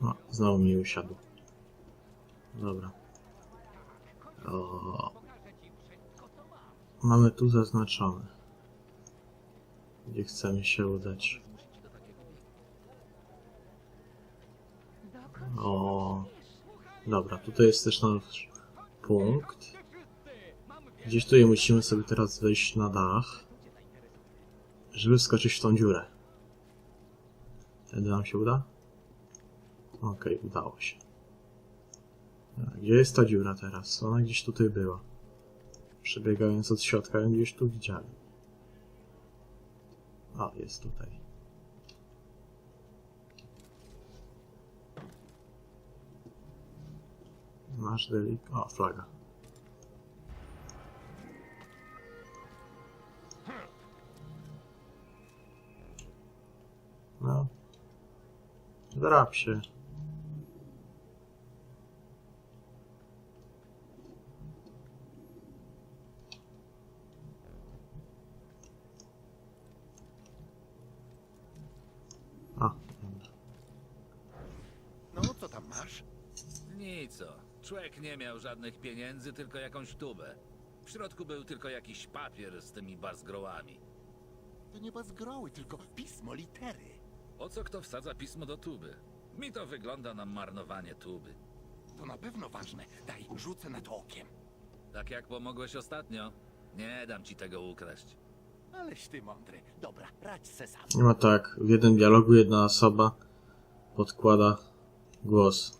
No, znowu mi usiadł. Dobra. O, mamy tu zaznaczone, gdzie chcemy się udać. O, dobra, tutaj jest też nasz punkt. Gdzieś tutaj musimy sobie teraz wejść na dach, żeby wskoczyć w tą dziurę. Wtedy nam się uda? Okej, udało się. A, Gdzie jest ta dziura teraz? Ona gdzieś tutaj była. Przebiegając od środka, ją gdzieś tu widziałem. A, jest tutaj. Masz delik... O, flaga. No. Drap się. A, dobra. No, co tam masz? Nic. Człowiek nie miał żadnych pieniędzy, tylko jakąś tubę. W środku był tylko jakiś papier z tymi bazgrołami. To nie bazgroły, tylko pismo, litery. Po co kto wsadza pismo do tuby? Mi to wygląda na marnowanie tuby. To na pewno ważne. Daj, rzucę na to okiem. Tak jak pomogłeś ostatnio. Nie dam ci tego ukraść. Aleś ty mądry. Dobra, radź se sam. Nie ma tak. W jednym dialogu jedna osoba podkłada głos.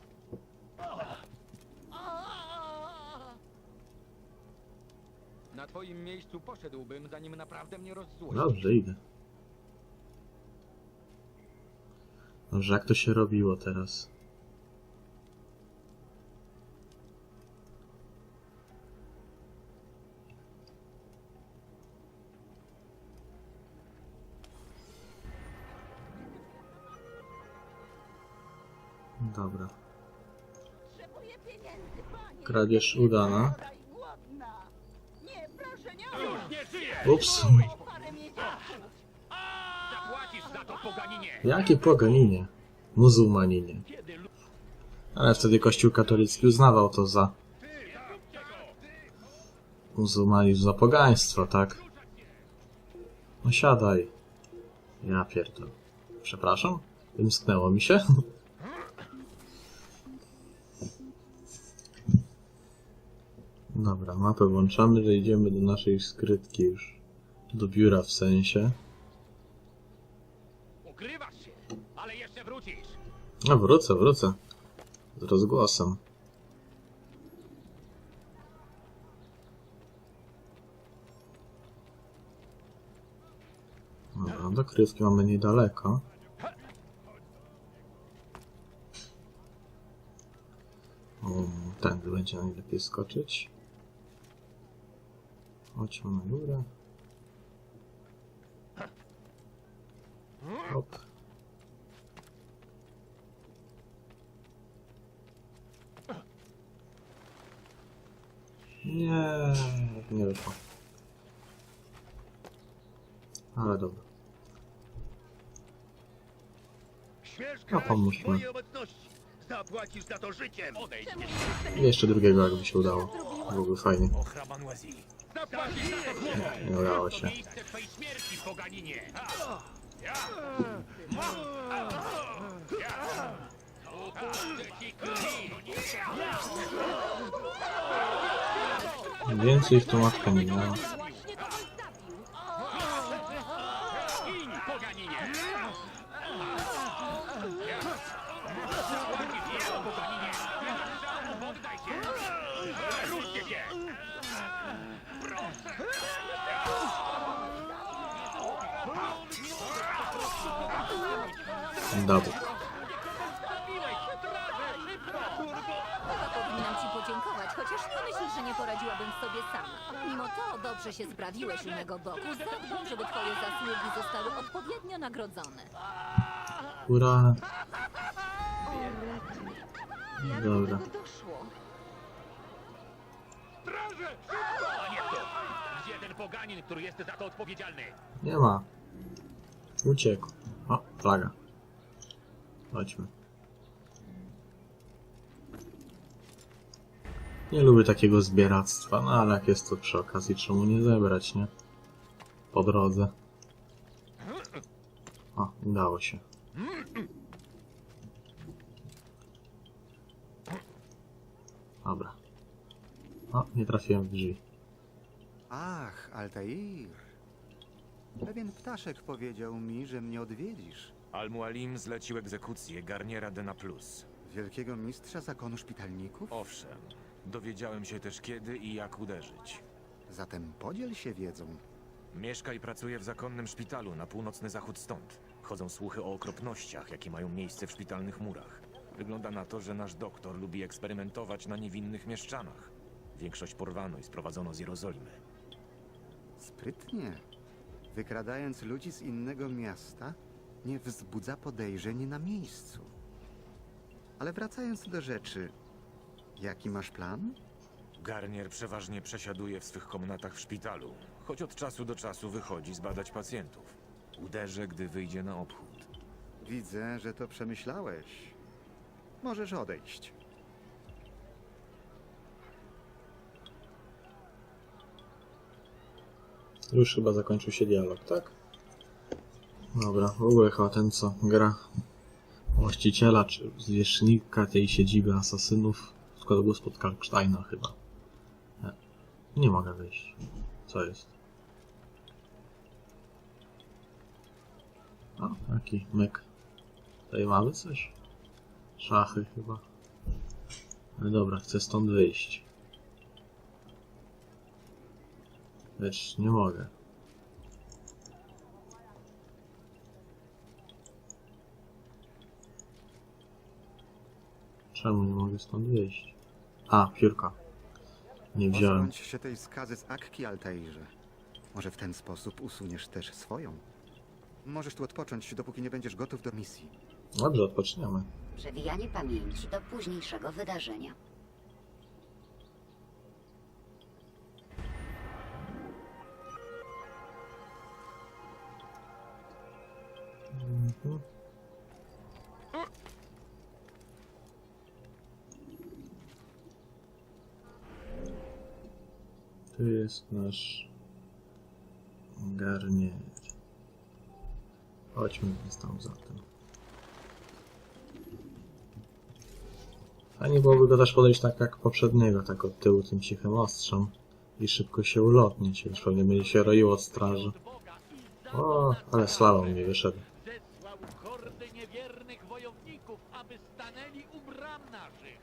Twoim miejscu poszedłbym, zanim naprawdę mnie rozzłościsz. Dobrze, idę. Dobrze, jak to się robiło teraz? Dobra. Kradzież udana. Chora i głodna. Nie, proszę, nie Już Ups. Jakie poganinie? Muzułmaninie. Ale wtedy Kościół katolicki uznawał to za muzułmanizm, za pogaństwo, tak? No siadaj. Ja pierdolę. Przepraszam? Wymsknęło mi się? Dobra, mapę włączamy, że idziemy do naszej skrytki już. Do biura w sensie. Ukrywasz się, ale jeszcze wrócisz! No wrócę, wrócę. Z rozgłosem. Dobra, do kryjówki mamy niedaleko. O, tędy będzie najlepiej skoczyć. Chodźmy na górę. Hop. Nie, nie wyszło. Ale dobra. No pomóżmy. Zapłacisz za to życiem. Odejdź. I jeszcze drugiego jakby się udało. Byłoby fajnie. Ochramanwazji. Zapłacisz za to głową. Nie udało się. Miejsce twojej śmierci, poganinie! Upuszczę ci krwi! Więcej w tą matkę nie miałem. Chyba powinnam ci podziękować, chociaż nie myślisz, że nie poradziłabym sobie sama. Mimo to dobrze się sprawiłeś u mego boku. Zadbam, żeby twoje zasługi zostały odpowiednio nagrodzone. Ura. Jak Dobra. doszło? Straże! Szybko! A nie to! Gdzie ten poganin, który jest za to odpowiedzialny? Nie ma. Uciekł. O, flaga. Chodźmy. Nie lubię takiego zbieractwa, no ale jak jest to przy okazji, czemu nie zebrać, nie? Po drodze. O, udało się. Dobra. O, nie trafiłem w drzwi. Ach, Altair. Pewien ptaszek powiedział mi, że mnie odwiedzisz. Al-Mualim zlecił egzekucję Garniera Dena Plus. Wielkiego mistrza zakonu szpitalników? Owszem, dowiedziałem się też kiedy i jak uderzyć. Zatem podziel się wiedzą. Mieszka i pracuje w zakonnym szpitalu na północny zachód stąd. Chodzą słuchy o okropnościach, jakie mają miejsce w szpitalnych murach. Wygląda na to, że nasz doktor lubi eksperymentować na niewinnych mieszczanach. Większość porwano i sprowadzono z Jerozolimy. Sprytnie. Wykradając ludzi z innego miasta, nie wzbudza podejrzeń na miejscu. Ale wracając do rzeczy, jaki masz plan? Garnier przeważnie przesiaduje w swych komnatach w szpitalu, choć od czasu do czasu wychodzi zbadać pacjentów. Uderzę, gdy wyjdzie na obchód. Widzę, że to przemyślałeś. Możesz odejść. Już chyba zakończył się dialog, tak? Dobra, w ogóle chyba ten co gra właściciela czy zwierzchnika tej siedziby asasynów składał głos pod Kalksteina chyba. Nie, nie mogę wyjść. Co jest? O, taki myk. Tutaj mamy coś? Szachy chyba. Dobra, chcę stąd wyjść. Lecz nie mogę. Czemu nie mogę stąd wyjść? A, piórka. Nie wziąłem. Pozbądź się tej skazy z Akki, Altairze. Może w ten sposób usuniesz też swoją. Możesz tu odpocząć, dopóki nie będziesz gotów do misji. Dobrze, odpoczniemy. Przewijanie pamięci do późniejszego wydarzenia. Jest nasz garnier. Chodźmy więc tam za tym. Fajnie byłoby go też podejść tak jak poprzedniego, tak od tyłu tym cichym ostrzem i szybko się ulotnić, już pewnie będzie się roiło od straży. O, ale slalom mi wyszedł. Zesłał hordy niewiernych wojowników, aby stanęli u bram naszych.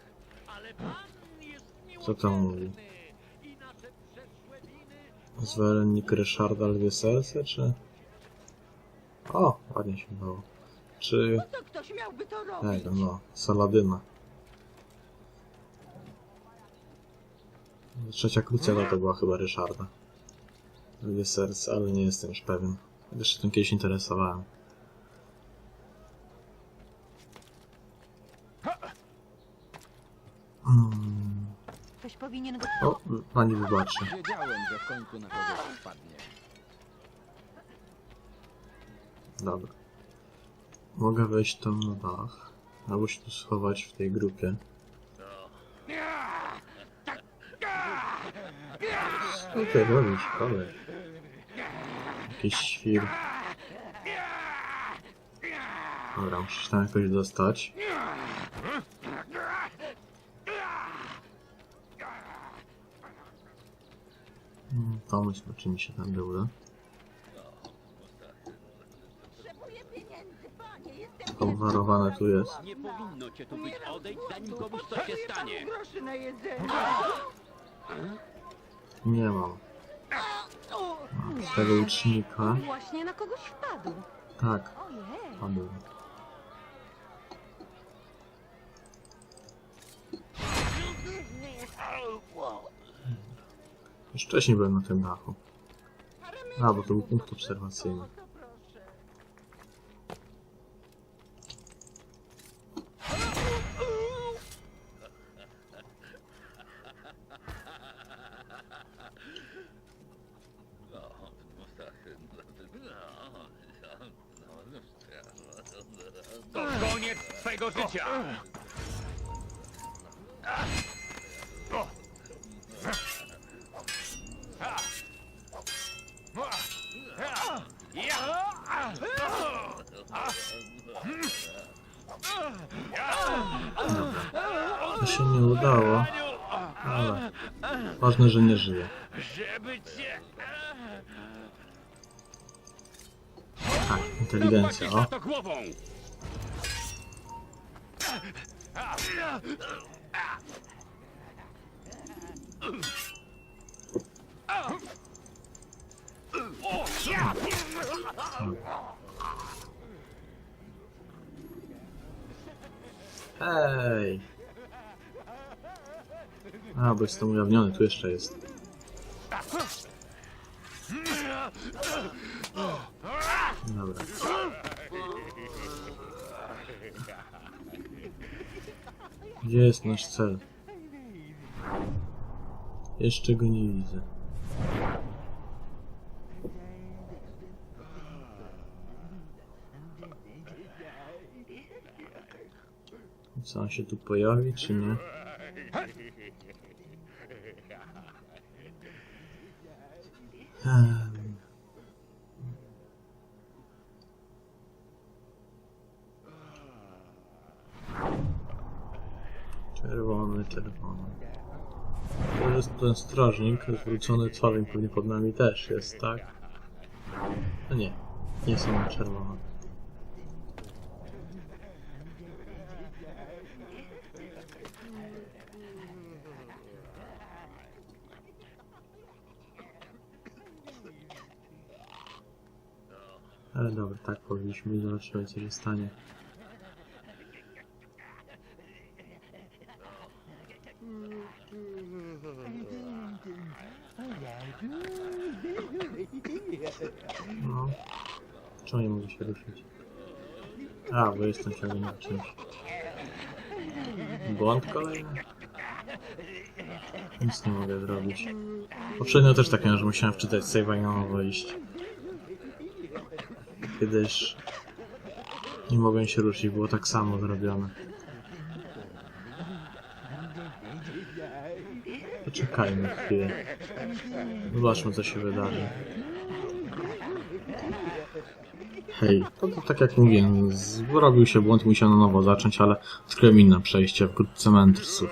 Ale Pan jest Co to mówi? miłosierny i nasze przeszłe winy Zwolennik Ryszarda Lwie Serce, czy... O, ładnie się dało. Czy Po co ktoś miałby to robić? tego, no, Saladyna. Trzecia krucjata to była chyba Ryszarda. Lwie Serce, ale nie jestem już pewien. Się tym kiedyś interesowałem. Hmm. Ktoś powinien go... O, pani wybaczy. Wiedziałem, że w końcu na kogoś spadnie. Dobra. Mogę wejść tam na dach. Albo się tu schować w tej grupie. Co ty robisz, kolej? Jakiś świr. Dobra, muszę się tam jakoś dostać. Hmm, Pomyśl, czy mi się tam uda. Potrzebuję pieniędzy, panie. Jestem Obwarowane tu jest. Nie powinno cię tu być. Odejdź, zanim komuś coś się stanie. panu groszy na jedzenie. Nie mam. Tego łucznika. Właśnie na kogoś wpadł. Tak, Ojej. padł. Już wcześniej byłem na tym dachu. A, bo to był punkt obserwacyjny. To się nie udało, ale ważne, że nie żyje. Tak, inteligencja, o. Hej! A, bo jestem ujawniony, tu jeszcze jest. Dobra. Gdzie jest nasz cel? Jeszcze go nie widzę. Co on się tu pojawi, czy nie? Em. Czerwony, czerwony. To jest ten strażnik zwrócony twarzą, pewnie pod nami też jest, tak? No nie, nie są czerwone. Ale dobra, tak powinniśmy i zobaczymy co się stanie. No. Czemu nie mogę się ruszyć? A, bo jestem ciągle na czymś. Błąd kolejny? Nic nie mogę zrobić. Poprzednio też tak miałem, że musiałem wczytać save'a i na nowo iść. Kiedyś nie mogłem się ruszyć, było tak samo zrobione. Poczekajmy chwilę. Zobaczmy co się wydarzy. Hej, to, to tak jak mówiłem, zrobił się błąd, musiał na nowo zacząć, ale odkryłem inne przejście, wkrótce mędrców.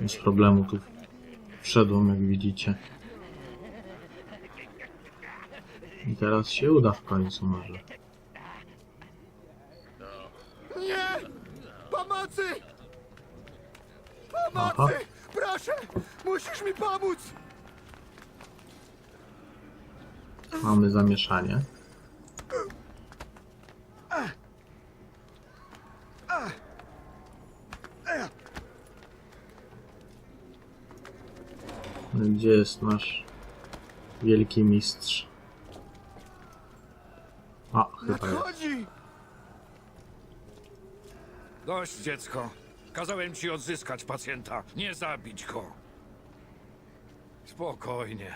Bez problemu tu wszedłem, jak widzicie. I teraz się uda w końcu może. Nie! Pomocy! Aha. Pomocy! Proszę! Musisz mi pomóc! Mamy zamieszanie. Gdzie jest nasz wielki mistrz? A, chyba jest. Nadchodzi! Dość, dziecko. Kazałem ci odzyskać pacjenta, nie zabić go. Spokojnie.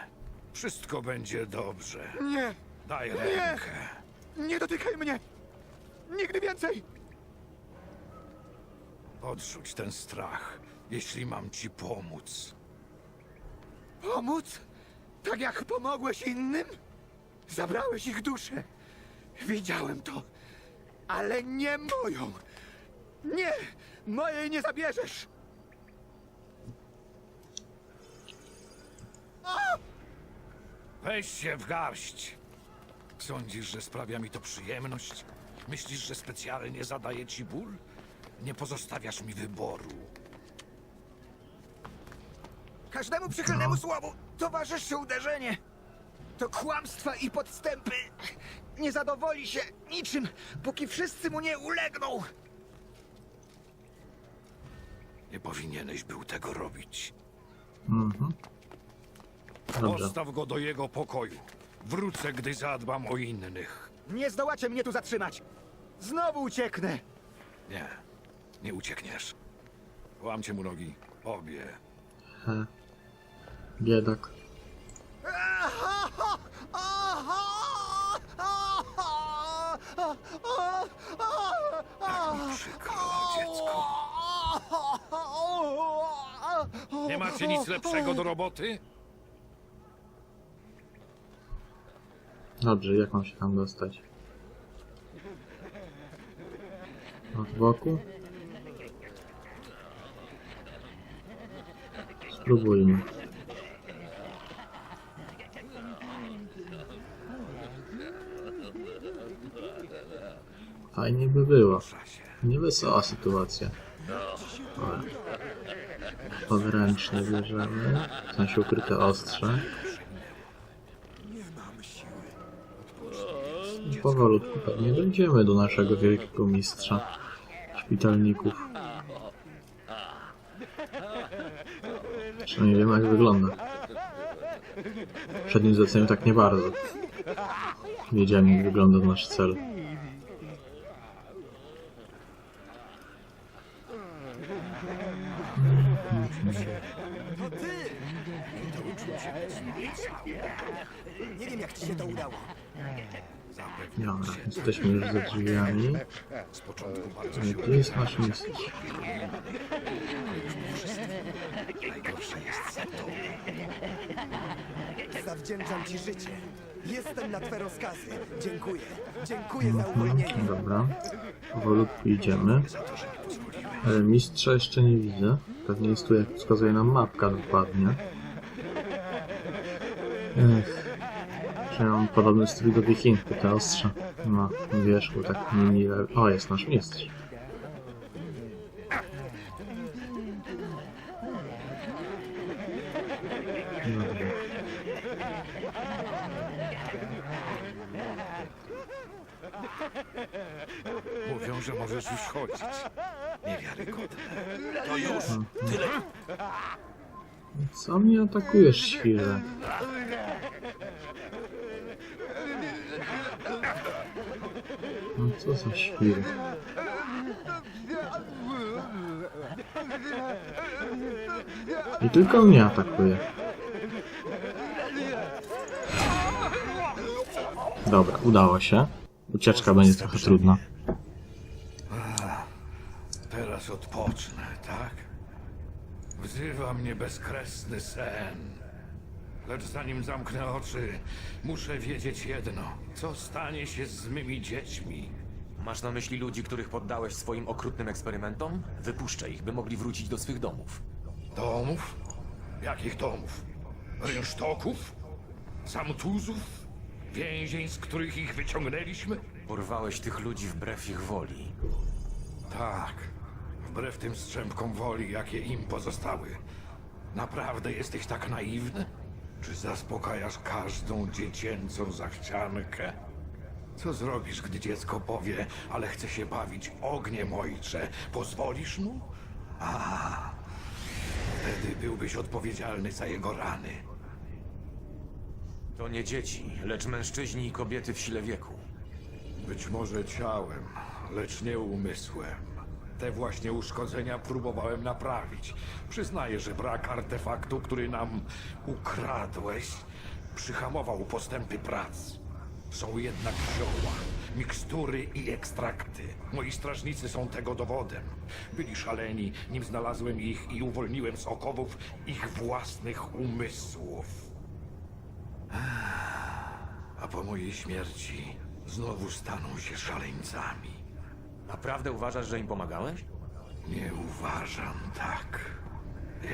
Wszystko będzie dobrze. Nie! Daj rękę. Nie dotykaj mnie! Nigdy więcej! Odrzuć ten strach, jeśli mam ci pomóc. Pomóc? Tak jak pomogłeś innym? Zabrałeś ich duszę. Widziałem to. Ale nie moją. Nie! Mojej nie zabierzesz! Weź się w garść. Sądzisz, że sprawia mi to przyjemność? Myślisz, że specjalnie zadaję ci ból? Nie pozostawiasz mi wyboru. Każdemu przychylnemu słowu towarzyszy uderzenie. To kłamstwa i podstępy. Nie zadowoli się niczym, póki wszyscy mu nie ulegną. Nie powinieneś był tego robić. Mhm. Dobrze. Postaw go do jego pokoju. Wrócę, gdy zadbam o innych. Nie zdołacie mnie tu zatrzymać. Znowu ucieknę. Nie, nie uciekniesz. Łamcie mu nogi. Obie. He. Biedak. Tak mi przykro, dziecko. Nie macie nic lepszego do roboty? Dobrze, jak mam się tam dostać? Od boku? Spróbujmy. Fajnie by było. Niewesoła sytuacja. Dobra. Podręczne bierzemy. W sensie ukryte ostrze. Powolutku pewnie dojdziemy do naszego wielkiego mistrza szpitalników. Przynajmniej wiemy jak wygląda. Przed nim zleceniu tak nie bardzo. Wiedziałem jak wygląda nasz cel. Nie wiem, jak ci się to udało. Dobra, jesteśmy już za drzwiami. Gdzie jest nasz mistrz? najgorsze jest za to. Zawdzięczam ci życie. Jestem na twe rozkazy. Dziękuję. Dziękuję za Mhm, uwolnienie. dobra. Powolutku idziemy. E, Mistrza jeszcze nie widzę. Pewnie jest tu, jak wskazuje nam mapka dokładnie. Ech. Mam podobny strój do wikingów, te ostrze. Na wierzchu, tak mini... O, jest nasz mistrz. Mówią, że możesz już chodzić. Niewiarygodne. To już! Co mnie atakujesz, świrze? No co za świr? I tylko mnie atakuje. Dobra, udało się. Ucieczka będzie trochę trudna. Teraz odpocznę, tak? Wzywa mnie bezkresny sen. Lecz zanim zamknę oczy, muszę wiedzieć jedno. Co stanie się z mymi dziećmi? Masz na myśli ludzi, których poddałeś swoim okrutnym eksperymentom? Wypuszczę ich, by mogli wrócić do swych domów. Domów? Jakich domów? Rynsztoków? Samtuzów? Więzień, z których ich wyciągnęliśmy? Porwałeś tych ludzi wbrew ich woli. Tak. Wbrew tym strzępkom woli, jakie im pozostały. Naprawdę jesteś tak naiwny? Czy zaspokajasz każdą dziecięcą zachciankę? Co zrobisz, gdy dziecko powie, ale chce się bawić ogniem, ojcze? Pozwolisz mu? A, wtedy byłbyś odpowiedzialny za jego rany. To nie dzieci, lecz mężczyźni i kobiety w sile wieku. Być może ciałem, lecz nie umysłem. Te właśnie uszkodzenia próbowałem naprawić. Przyznaję, że brak artefaktu, który nam ukradłeś, przyhamował postępy prac. Są jednak zioła, mikstury i ekstrakty. Moi strażnicy są tego dowodem. Byli szaleni, nim znalazłem ich i uwolniłem z okowów ich własnych umysłów. A po mojej śmierci znowu staną się szaleńcami. Naprawdę uważasz, że im pomagałeś? Nie uważam tak.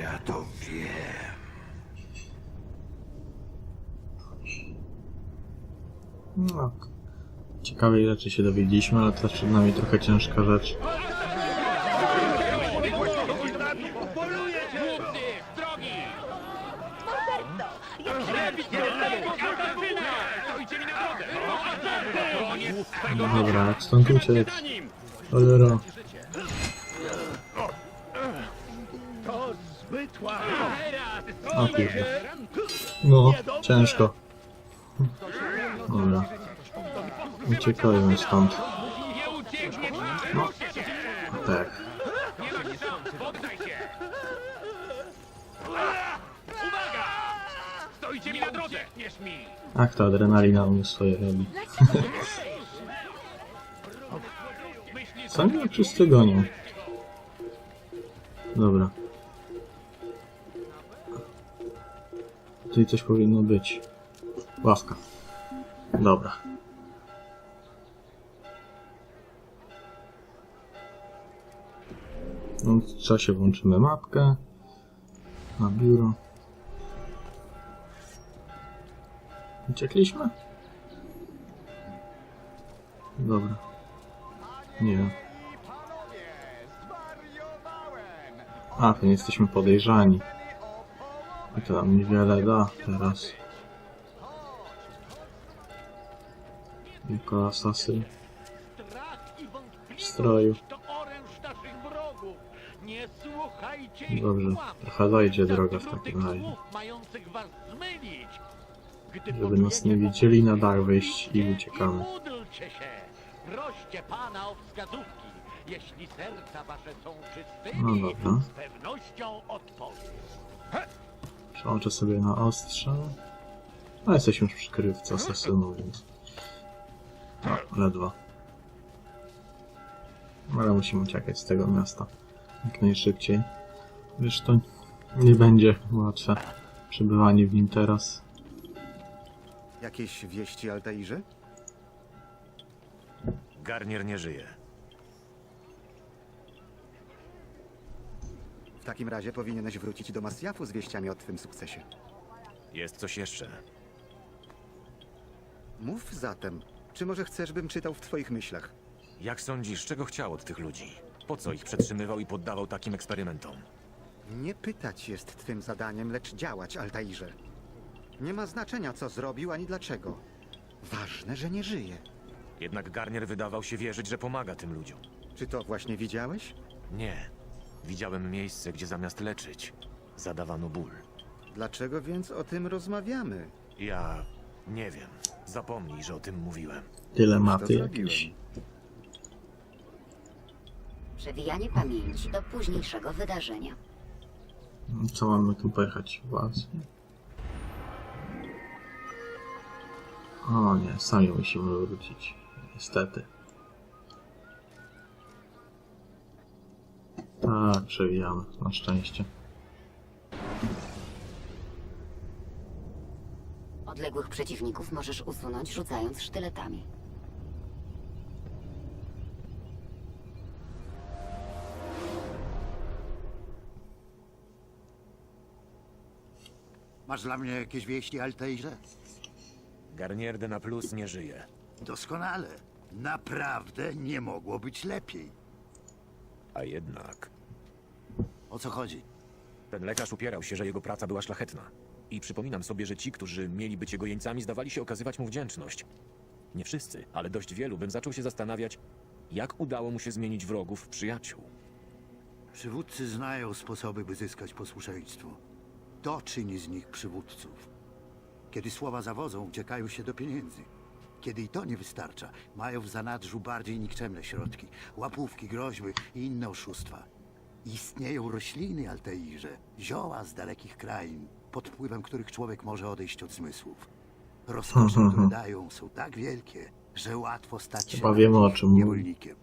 Ja to wiem. No. Ciekawej rzeczy się dowiedzieliśmy, ale też przed nami trochę ciężka rzecz. No dobra, jak stąd uciec? Cholera. O kurde. No, ciężko. Dobra. Uciekajmy stąd. No. Tak. Ach, ta adrenalina u mnie swoje robi. Co mnie wszyscy gonią? Dobra. Tutaj coś powinno być. Ławka. Dobra. No, w czasie włączymy mapkę na biuro. Uciekliśmy? Dobra. Nie. A, to nie jesteśmy podejrzani. I to nam niewiele da teraz. Jako asasyn w stroju. Dobrze, trochę zajdzie droga w takim razie. Żeby nas nie widzieli, na powagę, wyjść i uciekamy. Proście Pana o wskazówki. Jeśli serca wasze są czystymi, No dobra. z pewnością odpowie. Przełączę sobie na ostrze. No jesteśmy już przy krywce asasynu, więc... No, ledwo. Ale musimy uciekać z tego miasta. Jak najszybciej. Wiesz, to nie będzie łatwe przebywanie w nim teraz. Jakieś wieści, Altairze? Garnier nie żyje. Takim razie powinieneś wrócić do Masjafu z wieściami o twym sukcesie. Jest coś jeszcze. Mów zatem, czy może chcesz, bym czytał w twoich myślach? Jak sądzisz, czego chciał od tych ludzi? Po co ich przetrzymywał i poddawał takim eksperymentom? Nie pytać jest twym zadaniem, lecz działać, Altairze. Nie ma znaczenia, co zrobił, ani dlaczego. Ważne, że nie żyje. Jednak Garnier wydawał się wierzyć, że pomaga tym ludziom. Czy to właśnie widziałeś? Nie. Widziałem miejsce, gdzie zamiast leczyć, zadawano ból. Dlaczego więc o tym rozmawiamy? Ja nie wiem. Zapomnij, że o tym mówiłem. Dylematy To jakieś. Przewijanie pamięci do późniejszego wydarzenia. Co mamy tu pojechać? Właśnie. O nie, sami musimy wrócić. Niestety. Tak, przewijamy. Na szczęście. Odległych przeciwników możesz usunąć rzucając sztyletami. Masz dla mnie jakieś wieści, Altairze? Garnier de na plus nie żyje. Doskonale. Naprawdę nie mogło być lepiej. A jednak... O co chodzi? Ten lekarz upierał się, że jego praca była szlachetna. I przypominam sobie, że ci, którzy mieli być jego jeńcami, zdawali się okazywać mu wdzięczność. Nie wszyscy, ale dość wielu, bym zaczął się zastanawiać, jak udało mu się zmienić wrogów w przyjaciół. Przywódcy znają sposoby, by zyskać posłuszeństwo. To czyni z nich przywódców. Kiedy słowa zawodzą, uciekają się do pieniędzy. Kiedy i to nie wystarcza, mają w zanadrzu bardziej nikczemne środki. Łapówki, groźby i inne oszustwa. Istnieją rośliny, Altairze, zioła z dalekich krain, pod wpływem których człowiek może odejść od zmysłów. Rozkosze, które dają, są tak wielkie, że łatwo stać się Chyba wiemy, o czym mówi. niewolnikiem.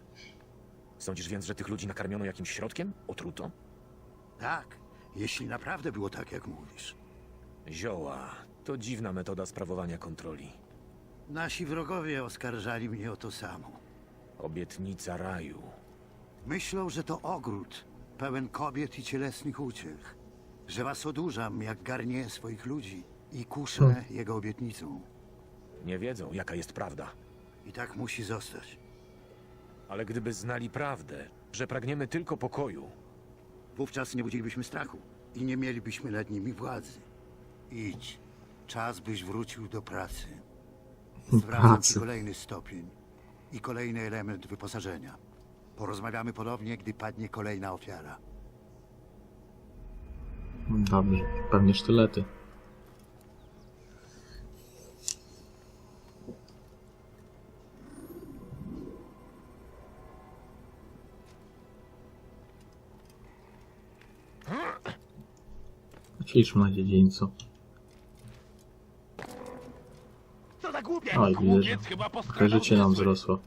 Sądzisz więc, że tych ludzi nakarmiono jakimś środkiem? Otruto? Tak, jeśli naprawdę było tak, jak mówisz. Zioła. To dziwna metoda sprawowania kontroli. Nasi wrogowie oskarżali mnie o to samo. Obietnica raju. Myślą, że to ogród, pełen kobiet i cielesnych uciech. Że was odurzam, jak garnię swoich ludzi i kuszę jego obietnicą. Nie wiedzą, jaka jest prawda. I tak musi zostać. Ale gdyby znali prawdę, że pragniemy tylko pokoju, Wówczas nie budzilibyśmy strachu i nie mielibyśmy nad nimi władzy. Idź. Czas, byś wrócił do pracy. Zwracam ci Pracy. kolejny stopień i kolejny element wyposażenia. Porozmawiamy ponownie, gdy padnie kolejna ofiara. Dobrze, pewnie sztylety. Ćwiczmy na dziedzińcu. Co za głupie! Oj, widzę, że życie nam wzrosło.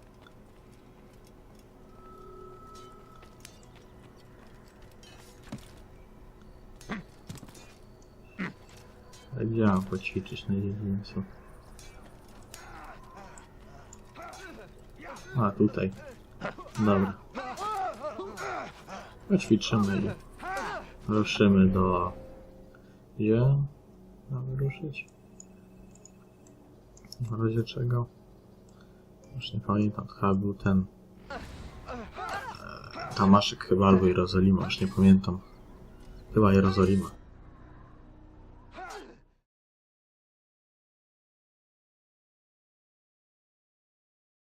Mam poćwiczyć na dziedzińcu? A, tutaj. Dobra. Poćwiczymy i ruszymy do... Gdzie mamy ruszyć? W razie czego? Już nie pamiętam, chyba był ten... e, Tamaszek chyba albo Jerozolima, już nie pamiętam. Chyba Jerozolima.